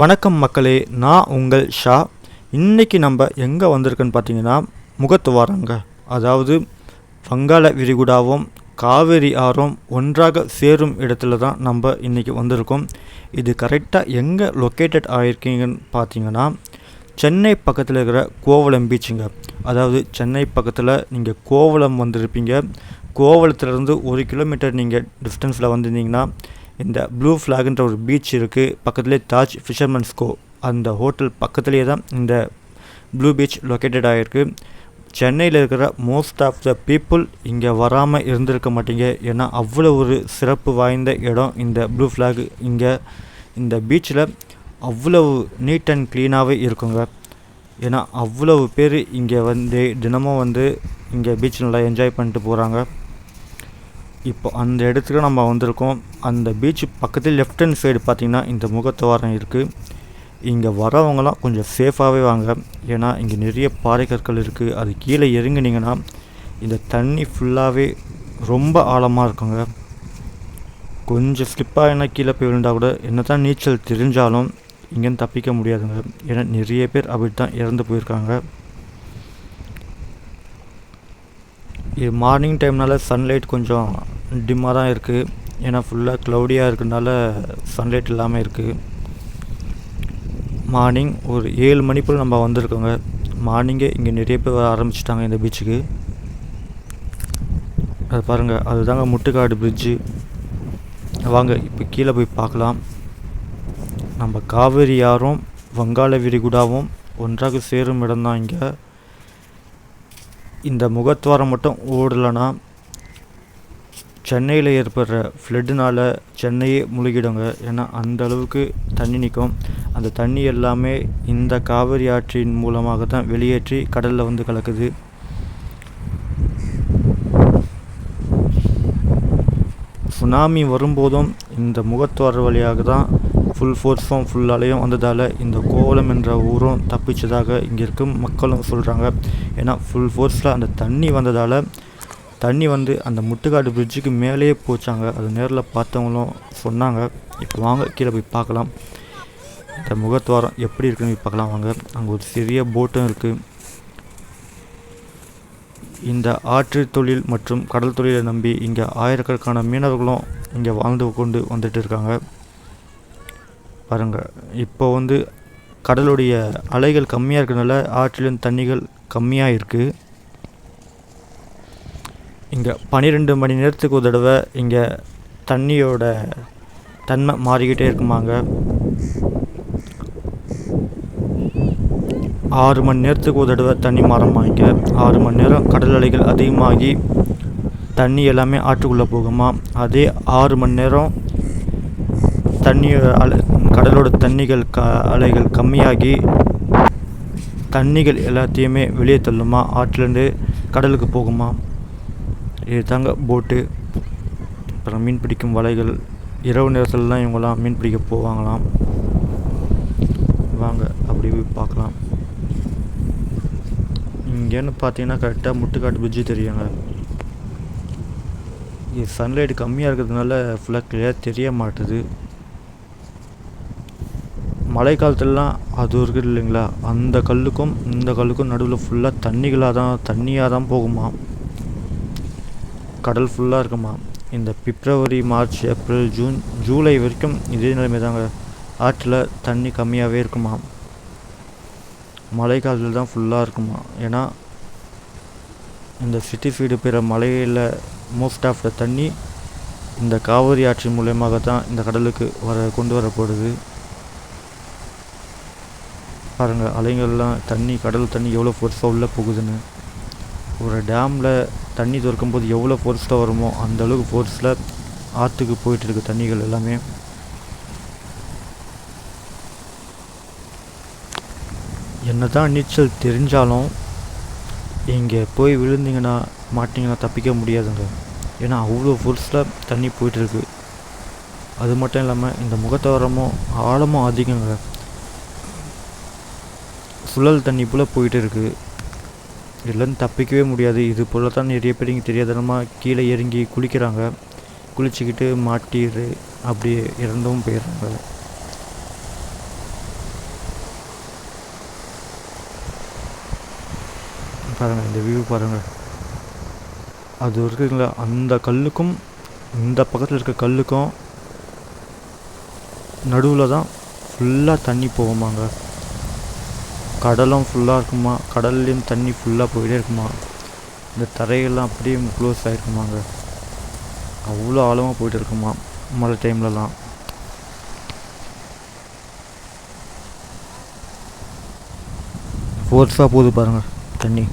வணக்கம் மக்களே நான் உங்கள் ஷா. இன்றைக்கி நம்ம எங்கே வந்திருக்குன்னு பார்த்தீங்கன்னா முகத்துவாரங்க. அதாவது வங்காள விரிகுடாவும் காவேரி ஆறும் ஒன்றாக சேரும் இடத்துல தான் நம்ம இன்றைக்கி வந்திருக்கோம். இது கரெக்டாக எங்கே லொக்கேட்டட் ஆகிருக்கீங்கன்னு பார்த்தீங்கன்னா சென்னை பக்கத்தில் இருக்கிற கோவளம் பீச்சுங்க அதாவது சென்னை பக்கத்தில் நீங்கள் கோவளம் வந்திருப்பீங்க. கோவளத்துலேருந்து ஒரு கிலோமீட்டர் நீங்கள் டிஸ்டன்ஸில் வந்திருந்தீங்கன்னா இந்த ப்ளூ ஃப்ளாக்ன்ற ஒரு பீச் இருக்குது பக்கத்துலேயே தாஜ் ஃபிஷர்மன்ஸ் கோ அந்த ஹோட்டல் பக்கத்துலேயே தான் இந்த ப்ளூ பீச் லொக்கேட்டட் ஆகிருக்கு சென்னையில் இருக்கிற மோஸ்ட் ஆஃப் த பீப்புள் இங்கே வராமல் இருந்திருக்க மாட்டீங்க. ஏன்னா அவ்வளோ ஒரு சிறப்பு வாய்ந்த இடம் இந்த ப்ளூ ஃப்ளாக் இங்கே. இந்த பீச்சில் அவ்வளவு நீட் அண்ட் க்ளீனாகவே இருக்குங்க. ஏன்னா அவ்வளவு பேர் இங்கே வந்து தினமும் வந்து இங்கே பீச் நல்லா என்ஜாய் பண்ணிட்டு போகிறாங்க இப்போ அந்த இடத்துக்கு நம்ம வந்திருக்கோம். அந்த பீச் பக்கத்தில் லெஃப்ட் ஹேண்ட் சைடு பார்த்திங்கன்னா இந்த முகத்துவாரம் இருக்குது இங்கே வரவங்களாம் கொஞ்சம் சேஃபாகவே வாங்க. ஏன்னா இங்கே நிறைய பாறை கற்கள் இருக்குது அது கீழே இறங்குனீங்கன்னா இந்த தண்ணி ஃபுல்லாகவே ரொம்ப ஆழமாக இருக்குங்க. கொஞ்சம் ஸ்லிப்பாக என்ன கீழே போய் விழுந்தால் கூட என்ன தான் நீச்சல் தெரிஞ்சாலும் இங்கேருந்து தப்பிக்க முடியாதுங்க. ஏன்னா நிறைய பேர் அப்படி தான் இறந்து போயிருக்காங்க. இது மார்னிங் டைம்னால சன்லைட் கொஞ்சம் டிம்மாக தான் இருக்குது ஏன்னா ஃபுல்லாக க்ளவுடியாக இருக்கிறதுனால சன்லைட் இல்லாமல் இருக்குது மார்னிங் ஒரு ஏழு மணி போல் நம்ம வந்திருக்கோங்க. மார்னிங்கே இங்கே நிறைய பேர் வர ஆரம்பிச்சிட்டாங்க இந்த பீச்சுக்கு அது பாருங்கள் அதுதாங்க முட்டுக்காடு பிரிட்ஜு வாங்க இப்போ கீழே போய் பார்க்கலாம். நம்ம காவேரி யாரும் வங்காள விரிகுடாவும் ஒன்றாக சேரும் இடம்தான் இங்கே. இந்த முகத்வாரம் மட்டும் ஓடலைன்னா சென்னையில் ஏற்படுற ஃப்ளட்டுனால் சென்னையே முழுகிடுங்க. ஏன்னா அந்த அளவுக்கு தண்ணி நிற்கும் அந்த தண்ணி எல்லாமே இந்த காவிரி ஆற்றின் மூலமாக தான் வெளியேற்றி கடலில் வந்து கலக்குது. சுனாமி வரும்போதும் இந்த முகத்துவார வழியாக தான் ஃபுல் ஃபோர்ஸும் ஃபுல் அலையும் வந்ததால் இந்த கோவலம் என்ற ஊரும் தப்பிச்சதாக இங்கே இருக்கும் மக்களும் சொல்கிறாங்க ஏன்னா ஃபுல் ஃபோர்ஸில் அந்த தண்ணி வந்ததால் தண்ணி வந்து அந்த முட்டுக்காடு பிரிட்ஜுக்கு மேலேயே போச்சாங்க. அது நேரில் பார்த்தவங்களும் சொன்னாங்க. இப்போ வாங்க கீழே போய் பார்க்கலாம். இந்த முகத்துவாரம் எப்படி இருக்குன்னு போய் பார்க்கலாம் வாங்க. அங்கே ஒரு சிறிய போட்டும் இருக்குது இந்த ஆற்று தொழில் மற்றும் கடல் தொழிலை நம்பி இங்கே ஆயிரக்கணக்கான மீனவர்களும் இங்கே வாழ்ந்து கொண்டு வந்துட்டு இருக்காங்க. பாருங்கள் இப்போ வந்து கடலுடைய அலைகள் கம்மியாக இருக்கிறதுனால ஆற்றிலும் தண்ணிகள் கம்மியாக இருக்குது இங்கே பன்னிரெண்டு மணி நேரத்துக்கு ஒரு தடவை இங்கே தண்ணியோட தன்மை மாறிக்கிட்டே இருக்குமாங்க. ஆறு மணி நேரத்துக்கு ஒரு தடவை தண்ணி மாறமா இங்கே ஆறு மணி நேரம் கடல் அலைகள் அதிகமாகி தண்ணி எல்லாமே ஆற்றுக்குள்ளே போகுமா? அதே ஆறு மணி நேரம் தண்ணி அலை கடலோட தண்ணிகள் க அலைகள் கம்மியாகி தண்ணிகள் எல்லாத்தையுமே வெளியே தள்ளுமா? ஆற்றுலேருந்து கடலுக்கு போகுமா? இதுதாங்க போட்டு. அப்புறம் மீன் பிடிக்கும் வலைகள். இரவு நேரத்தில் தான் இவங்கெல்லாம் மீன் பிடிக்க போவாங்களாம். வாங்க அப்படி போய் பார்க்கலாம். இங்கேன்னு பார்த்தீங்கன்னா கரெக்டாக முட்டுக்காட்டு பிரிட்ஜு தெரியுங்க. இது சன்லைட் கம்மியாக இருக்கிறதுனால ஃபுல்லாக கிளியராக தெரிய மாட்டுது. மழை காலத்துலலாம் அது இருக்குது இல்லைங்களா? அந்த கல்லுக்கும் இந்த கல்லுக்கும் நடுவில் ஃபுல்லாக தண்ணிகளாக தான் தண்ணியாக தான் போகுமா கடல் ஃபுல்லாக இருக்குமா? இந்த February March April June July வரைக்கும் இதே நிலைமை தாங்க. ஆற்றில் தண்ணி கம்மியாகவே இருக்குமா? மழை காலத்தில் தான் ஃபுல்லாக இருக்குமா? ஏன்னா இந்த சிட்டி சைடு பெற மலையில் மோஸ்ட் ஆஃப் த தண்ணி இந்த காவிரி ஆற்றின் மூலயமாக தான் இந்த கடலுக்கு வர கொண்டு வரப்படுது. பாருங்கள் அலைங்கள்லாம் தண்ணி கடல் தண்ணி எவ்வளோ ஃபோர்ஸாக உள்ளே போகுதுன்னு. ஒரு டேமில் தண்ணி திறக்கும்போது எவ்வளோ ஃபோர்ஸில் வருமோ அந்த அளவுக்கு ஃபோர்ஸில் ஆற்றுக்கு போயிட்டுருக்கு தண்ணிகள் எல்லாமே. என்ன தான் நீச்சல் தெரிஞ்சாலும் இங்கே போய் விழுந்தீங்கன்னா மாட்டிங்கன்னா தப்பிக்க முடியாதுங்க. ஏன்னா அவ்வளோ ஃபோர்ஸில் தண்ணி போயிட்டுருக்கு அது மட்டும் இல்லாமல் இந்த முகத்தோரமும் ஆழமும் அதிகங்க. சுழல் தண்ணி போல் போயிட்டு இருக்குது இதெல்லாம் தப்பிக்கவே முடியாது. இது போல் தான் நிறைய பேர் இங்கே தெரியாதனமாக கீழே இறங்கி குளிக்கிறாங்க. குளிச்சுக்கிட்டு மாட்டிடு அப்படி இறந்தும் போயிடுறாங்க. பாருங்கள் இந்த வியூ பாருங்கள் அது இருக்குதுங்களா அந்த கல்லுக்கும் இந்த பக்கத்தில் இருக்க கல்லுக்கும் நடுவில் தான் ஃபுல்லாக தண்ணி போகுமாங்க. கடலும் ஃபுல்லாக இருக்குமா? கடல்லையும் தண்ணி ஃபுல்லாக போயிட்டே இருக்குமா? இந்த தரையெல்லாம் அப்படியே க்ளோஸ் ஆகிருக்குமாங்க அவ்வளோ ஆழமாக போயிட்டு இருக்குமா மழை டைம்லலாம் ஃபோர்ஸாக போகுது பாருங்கள் தண்ணி.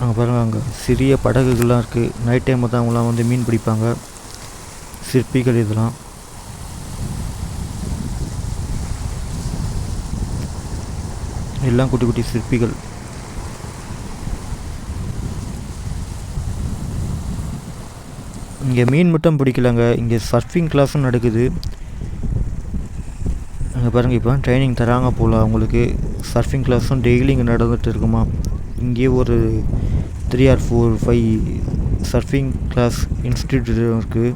அங்கே பாருங்கள் அங்கே சிறிய படகுகள்லாம் இருக்குது நைட் டைமில் தான் அவங்களாம் வந்து மீன் பிடிப்பாங்க. சிற்பிகள் இதெல்லாம். எல்லாம் குட்டி குட்டி சிற்பிகள். இங்கே மீன் மட்டும் பிடிக்கலங்க. இங்கே சர்ஃபிங் கிளாஸும் நடக்குது. அங்கே பாருங்கள் இப்போ ட்ரைனிங் தராங்க போல் அவங்களுக்கு. சர்ஃபிங் கிளாஸும் டெய்லி இங்கே நடந்துகிட்டு இருக்குமா? இங்கேயே ஒரு three or four five surfing class institute இருக்குது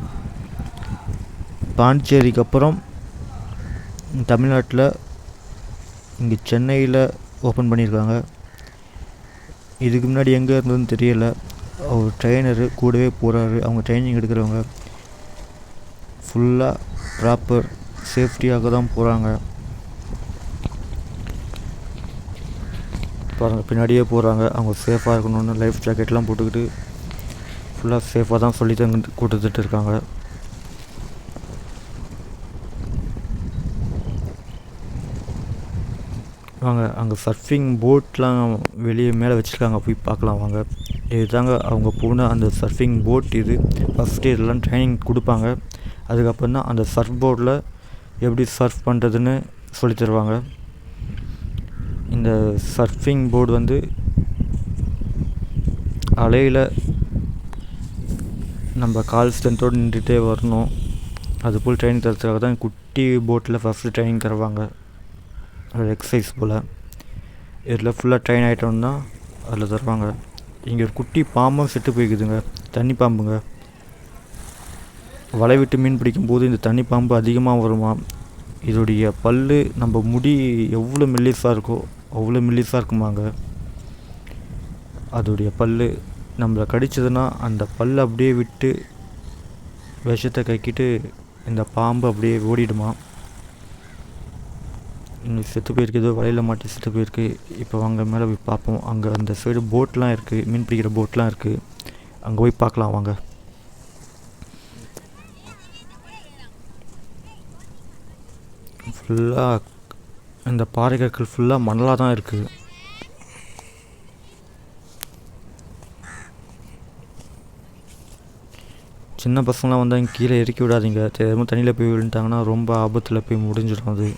பாண்டிச்சேரிக்கு அப்புறம் தமிழ்நாட்டில் இங்கே சென்னையில் ஓப்பன் பண்ணியிருக்காங்க. இதுக்கு முன்னாடி எங்கே இருந்ததுன்னு தெரியல. அவர் ட்ரெயினரு கூடவே போகிறாரு அவங்க ட்ரைனிங் எடுக்கிறவங்க. ஃபுல்லாக ப்ராப்பர் சேஃப்டியாக தான் போகிறாங்க பாருங்கள் பின்னாடியே போகிறாங்க அவங்க சேஃபாக இருக்கணும்னு லைஃப் ஜாக்கெட்லாம் போட்டுக்கிட்டு ஃபுல்லாக சேஃபாக தான் சொல்லி தான் கொடுத்துட்டு இருக்காங்க. வாங்க அங்கே சர்ஃபிங் போட்லாம் வெளியே மேலே வச்சுருக்காங்க போய் பார்க்கலாம் வாங்க. இதுதாங்க அவங்க போன அந்த சர்ஃபிங் போட் இது. ஃபஸ்ட்டு இதெல்லாம் ட்ரைனிங் கொடுப்பாங்க. அதுக்கப்புறம் தான் அந்த சர்ஃப் போர்டில் எப்படி சர்ஃப் பண்ணுறதுன்னு சொல்லி தருவாங்க. இந்த சர்ஃபிங் போர்டு வந்து அலையில் நம்ம கால் ஸ்ட்ரென்த்தோடு நின்றுட்டே வரணும். அதுபோல் ட்ரைனிங் தரத்துக்காக தான் குட்டி போட்டில் ஃபஸ்ட்டு ட்ரைனிங் தருவாங்க. ஒரு எக்ஸசைஸ் போல். இதில் ஃபுல்லாக ட்ரெயின் ஆகிட்டோம்னா அதில் தருவாங்க. இங்கே ஒரு குட்டி பாம்பும் செட்டு போய்க்குதுங்க. தண்ணி பாம்புங்க. வலை விட்டு மீன் பிடிக்கும்போது இந்த தண்ணி பாம்பு அதிகமாக வருமா? இதோடைய பல் நம்ம முடி எவ்வளோ மெல்லிஸாக இருக்கோ அவ்வளோ மெல்லிஸாக இருக்குமாங்க. அதோடைய பல் நம்மளை கடிச்சதுன்னா அந்த பல் அப்படியே விட்டு விஷத்தை கக்கிட்டு இந்த பாம்பு அப்படியே ஓடிடுமா? செத்து போயிருக்கு ஏதோ வலையில் மாட்டி செத்து போயிருக்கு. இப்போ அங்கே மேலே போய் பார்ப்போம். அங்கே அந்த சைடு போட்லாம் இருக்குது மீன் பிடிக்கிற போட்லாம் இருக்குது அங்கே போய் பார்க்கலாம் வாங்க. ஃபுல்லாக இந்த பாறை கற்கள் ஃபுல்லாக மணலாக தான் இருக்குது சின்ன பசங்களாம் வந்தால் இங்கே கீழே இறக்கி விடாதீங்க. தெரியாமல் தண்ணியில் போய் விழுந்துட்டாங்கன்னா ரொம்ப ஆபத்தில் போய் முடிஞ்சிடும் அது.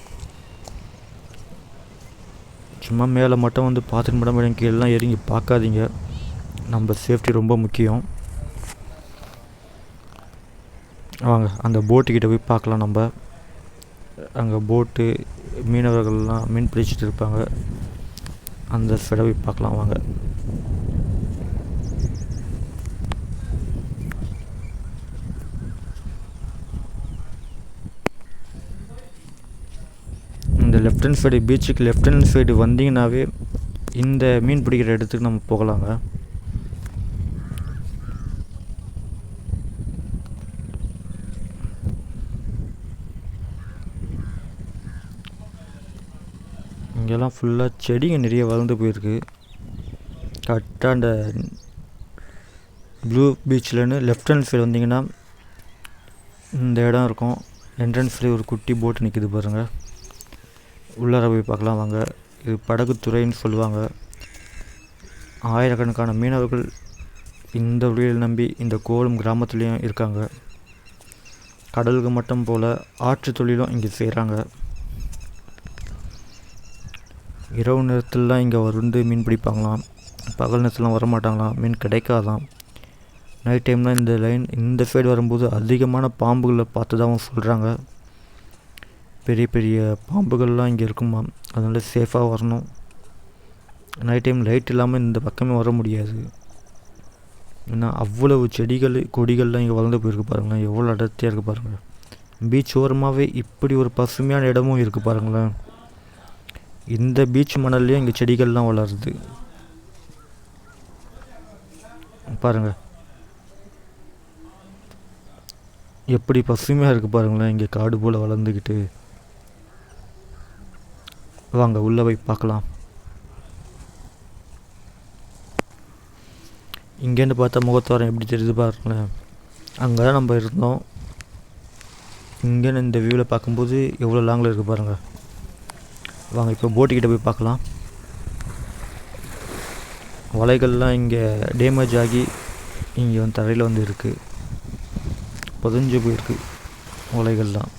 சும்மா மேலே மட்டும் வந்து பார்த்துட்டு மட்டும் மேடம் கீழெலாம் இறங்கி பார்க்காதீங்க. நம்ம சேஃப்டி ரொம்ப முக்கியம். வாங்க அந்த போட்டுக்கிட்ட போய் பார்க்கலாம் நம்ம. அங்கே போட்டு மீனவர்கள்லாம் மீன் பிடிச்சிட்டு இருப்பாங்க. அந்த சைடை போய் பார்க்கலாம் வாங்க. இந்த லெஃப்ட் ஹேண்ட் சைடு பீச்சுக்கு லெஃப்ட் ஹேண்ட் சைடு வந்தீங்கன்னாவே இந்த மீன் பிடிக்கிற இடத்துக்கு நம்ம போகலாங்க. இங்கெல்லாம் ஃபுல்லாக செடிங்க நிறைய வளர்ந்து போயிருக்கு. கரெக்டாக அந்த ப்ளூ பீச்சில்னு லெஃப்ட் ஹேண்ட் சைடு வந்தீங்கன்னா இந்த இடம் இருக்கும். என்ட்ரன்ஸ்லேயே ஒரு குட்டி போட்டு நிற்கிது பாருங்கள் உள்ளார போய் பார்க்கலாம் வாங்க. இது படகுத்துறைன்னு சொல்லுவாங்க. ஆயிரக்கணக்கான மீனவர்கள் இந்த தொழிலை நம்பி இந்த கோலம் கிராமத்துலேயும் இருக்காங்க. கடலுக்கு மட்டும் போல் ஆற்று தொழிலும் இங்கே செய்கிறாங்க இரவு நேரத்துலலாம் இங்கே வந்து மீன் பிடிப்பாங்களாம். பகல் நேரத்துலாம் வரமாட்டாங்களாம். மீன் கிடைக்காதாம். நைட் டைம்லாம் இந்த லைன் இந்த சைடு வரும்போது அதிகமான பாம்புகளை பார்த்ததாகவும் சொல்கிறாங்க பெரிய பெரிய பாம்புகள்லாம் இங்கே இருக்குமா? அதனால் சேஃபாக வரணும். நைட் டைம் லைட் இல்லாமல் இந்த பக்கமே வர முடியாது. ஏன்னா அவ்வளவு செடிகள் கொடிகள்லாம் இங்கே வளர்ந்து போயிருக்கு பாருங்களேன். எவ்வளோ அடர்த்தியாக இருக்குது பாருங்கள் பீச் ஓரமாகவே இப்படி ஒரு பசுமையான இடமும் இருக்குது பாருங்களேன். இந்த பீச் மணல்லையும் இங்கே செடிகள்லாம் வளருது. பாருங்கள் எப்படி பசுமையாக இருக்குது பாருங்களேன். இங்கே காடு போல் வளர்ந்துக்கிட்டு வாங்க உள்ளே போய் பார்க்கலாம். இங்கேருந்து பார்த்தா முகத்துவாரம் எப்படி தெரியுது பாருங்களேன். அங்கே தான் நம்ம இருந்தோம். இங்கேருந்து இந்த வியூவில் பார்க்கும்போது எவ்வளோ லாங்கில் இருக்குது பாருங்கள் வாங்க இப்போ போட்டுக்கிட்ட போய் பார்க்கலாம். வலைகள்லாம் இங்கே டேமேஜ் ஆகி இங்கே வந்து தரையில் வந்து இருக்குது புதஞ்சு போயிருக்கு வலைகள்லாம்.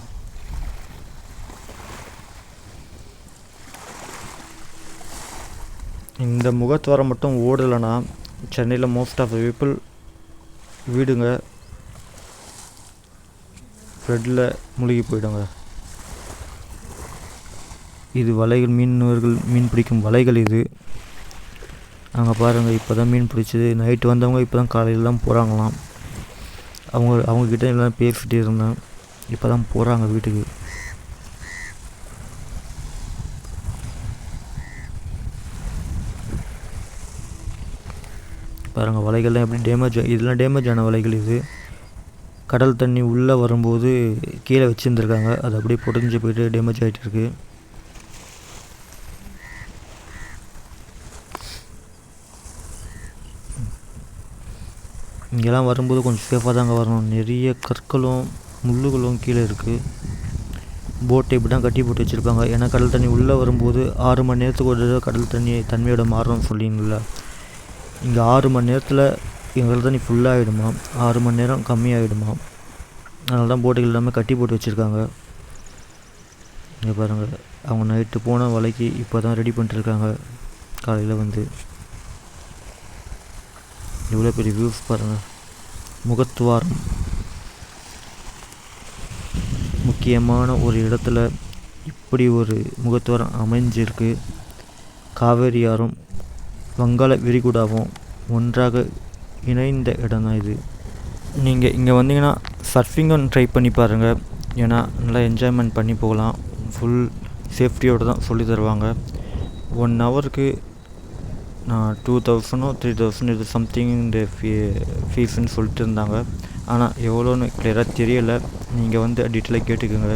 இந்த முகத்வாரம் மட்டும் ஓடலைன்னா சென்னையில் மோஸ்ட் ஆஃப் த பீப்புள் வீடுங்க ஃப்ளட்டில் மூழ்கி போயிடுங்க. இது வலைகள் மீனவர்கள் மீன் பிடிக்கும் வலைகள் இது. அங்கே பாருங்கள் இப்போ தான் மீன் பிடிச்சது. நைட்டு வந்தவங்க இப்போ தான் காலையில் தான் போகிறாங்களாம் அவங்க அவங்கக்கிட்ட எல்லாம் பேசிகிட்டே இருந்தேன். இப்போ தான் போகிறாங்க வீட்டுக்கு. பாருங்கள் வலைகள்லாம் எப்படி டேமேஜ் இதெல்லாம் டேமேஜ் ஆன வலைகள் இது. கடல் தண்ணி உள்ளே வரும்போது கீழே வச்சுருந்துருக்காங்க. அது அப்படியே பொடிஞ்சு போயிட்டு டேமேஜ் ஆகிட்டு இருக்குது இங்கெல்லாம் வரும்போது கொஞ்சம் சேஃபாக தாங்க வரணும். நிறைய கற்களும் முள்ளுகளும் கீழே இருக்குது போட்டை இப்படி தான் கட்டி போட்டு வச்சுருப்பாங்க. ஏன்னா கடல் தண்ணி உள்ளே வரும்போது ஆறு மணி நேரத்துக்கு ஒரு தடவை கடல் தண்ணி தன்மையோட மாறணும்னு சொல்லிங்களா இங்கே ஆறு மணி நேரத்தில் எங்களுக்கு தண்ணி ஃபுல்லாகிடுமா ஆறு மணி நேரம் கம்மியாகிடுமா அதனால தான் போட்டுகள் எல்லாமே கட்டி போட்டு வச்சுருக்காங்க. இங்கே பாருங்கள் அவங்க நைட்டு போன வலைக்கு இப்போ தான் ரெடி பண்ணிட்டுருக்காங்க காலையில் வந்து. இவ்வளோ பெரிய வியூஸ் பாருங்கள் முகத்துவாரம். முக்கியமான ஒரு இடத்துல இப்படி ஒரு முகத்துவாரம் அமைஞ்சிருக்கு. காவேரி ஆறும் வங்காள விரிகுடாவும் ஒன்றாக இணைந்த இடம் தான் இது. நீங்கள் இங்கே வந்தீங்கன்னா சர்ஃபிங்கும் ட்ரை பண்ணி பாருங்கள் ஏன்னா நல்லா என்ஜாய்மெண்ட் பண்ணி போகலாம். ஃபுல் சேஃப்டியோடு தான் சொல்லி தருவாங்க. ஒன் ஹவருக்கு நான் டூ தௌசண்டோ த்ரீ தௌசண்ட் இது சம்திங் இந்த ஃபீ ஃபீஸ்ன்னு சொல்லிட்டு இருந்தாங்க. ஆனால் எவ்வளோன்னு கிளியராக தெரியலை. நீங்கள் வந்து டீட்டெயிலாக கேட்டுக்கோங்க.